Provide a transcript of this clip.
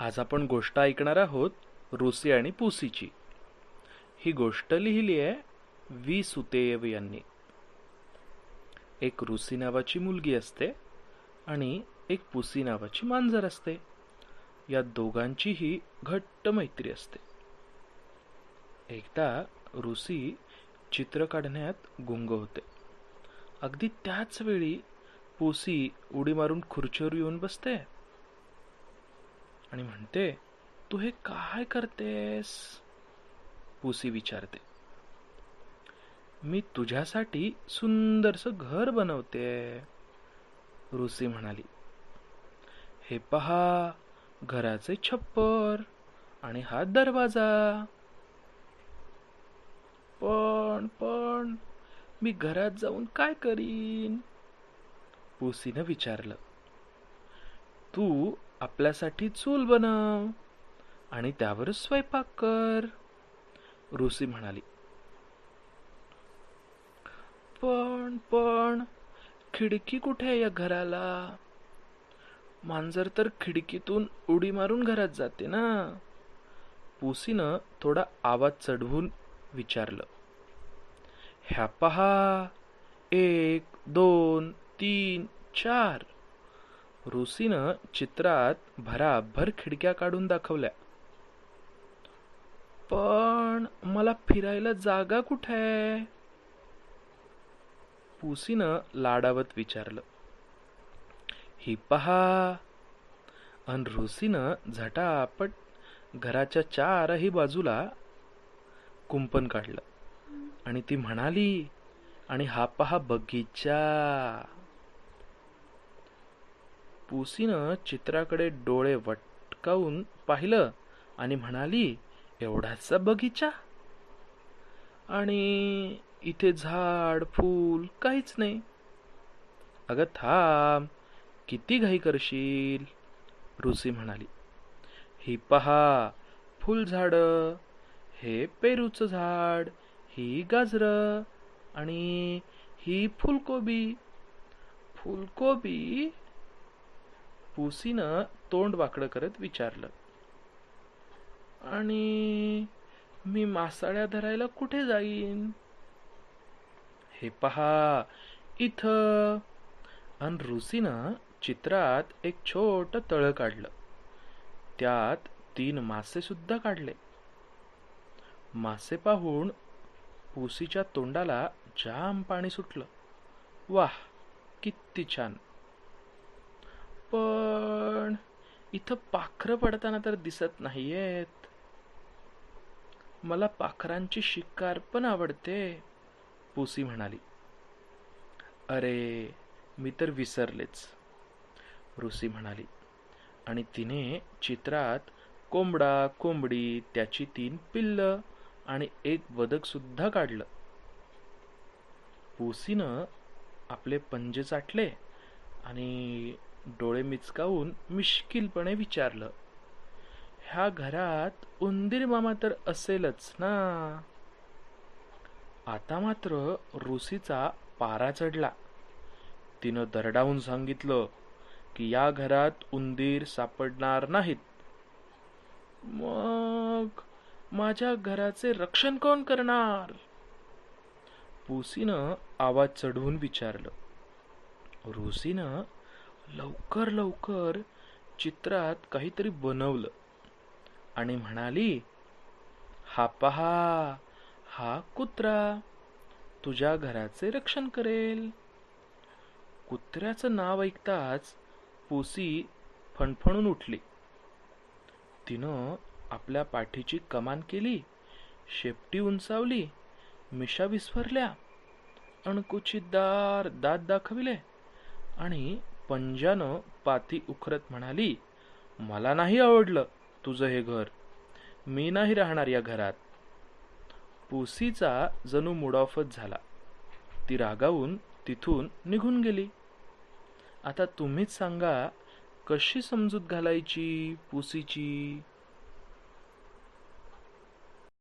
आज आपण गोष्ट ऐकणार आहोत रुसी आणि पुसीची. ही गोष्ट लिहिली आहे वी सुतेयव यांनी. एक रुसी नावाची मुलगी असते आणि एक पुसी नावाची मांजर असते. या दोघांचीही घट्ट मैत्री असते. एकदा रुसी चित्र काढण्यात गुंग होते. अगदी त्याच वेळी पुसी उडी मारून खुर्चीवर येऊन बसते आणि म्हणते तू हे काय करतेस? पुसी विचारते. मी तुझ्यासाठी सुंदरस घर बनवते. रुसी म्हणाली. हे पहा घराचे छप्पर आणि हा दरवाजा. पण पण मी घरात जाऊन काय करीन? पुसीनं विचारलं. तू आपल्यासाठी चूल बनव. आणि त्यावरच स्वयंपाक कर. ऋषी म्हणाली. पण पण खिडकी कुठे आहे या घराला? मांजर तर खिडकीतून उडी मारून घरात जाते ना? पुसीनं थोडा आवाज चढवून विचारलं. ह्या पहा. एक दोन तीन चार. रुसीनं चित्रात भराभर खिडक्या काढून दाखवल्या. पण मला फिरायला जागा कुठे आहे? पुसीनं लाडावत विचारलं. ही पहा. अन रुसीनं झटापट घराच्या चारही बाजूला कुंपण काढलं. आणि ती म्हणाली आणि हा पहा बगीचा. पुसीनं चित्राकडे डोळे वटकावून पाहिलं आणि म्हणाली एवढाचा बगीचा? आणि इथे झाड फूल काहीच नाही. अगं थांब किती घाई करशील? ऋषी म्हणाली ही पहा फुलझाड हे पेरूचं झाड ही गाजरं आणि ही फुलकोबी. फुलकोबी? पुसीनं तोंड वाकडं करत विचारलं. आणि मी मासाळ्या धरायला कुठे जाईन? हे पहा इथं. आणि ऋषीनं चित्रात एक छोट तळ काढलं. त्यात तीन मासे सुद्धा काढले. मासे पाहून पुसीच्या तोंडाला जाम पाणी सुटलं. वाह किती छान! पण इथं पाखरं पडताना तर दिसत नाहीयेत. मला पाखरांची शिकार पण आवडते पुसी म्हणाली. अरे मी तर विसरलेच रुसी म्हणाली. आणि तिने चित्रात कोंबडा कोंबडी त्याची तीन पिल्ल आणि एक बदक सुद्धा काढलं. पुसीनं आपले पंजे चाटले आणि डोळे मिचकावून मिश्किलपणे विचारलं ह्या घरात उंदीर मामा तर असेलच ना? आता मात्र रुसीचा पारा चढला. तिनं दरडावून सांगितलं की या घरात उंदीर सापडणार नाहीत. मग माझ्या घराचे रक्षण कोण करणार? पुसीनं आवाज चढवून विचारलं. रुसीनं लवकर लवकर चित्रात काहीतरी बनवलं. आणि म्हणाली हा पहा हा कुत्रा तुझ्या घराचे रक्षण करेल. कुत्र्याचं नाव ऐकताच पुसी फणफणून उठली. तिनं आपल्या पाठीची कमान केली शेपटी उंचावली मिशा विस्फरल्या अणकुचीदार दात दाखविले आणि पंजानं पाती उखरत म्हणाली मला नाही आवडलं तुझं हे घर. मी नाही राहणार या घरात. पुसीचा जणू मुडाफत झाला. ती रागावून तिथून निघून गेली. आता तुम्हीच सांगा कशी समजूत घालायची पुसीची?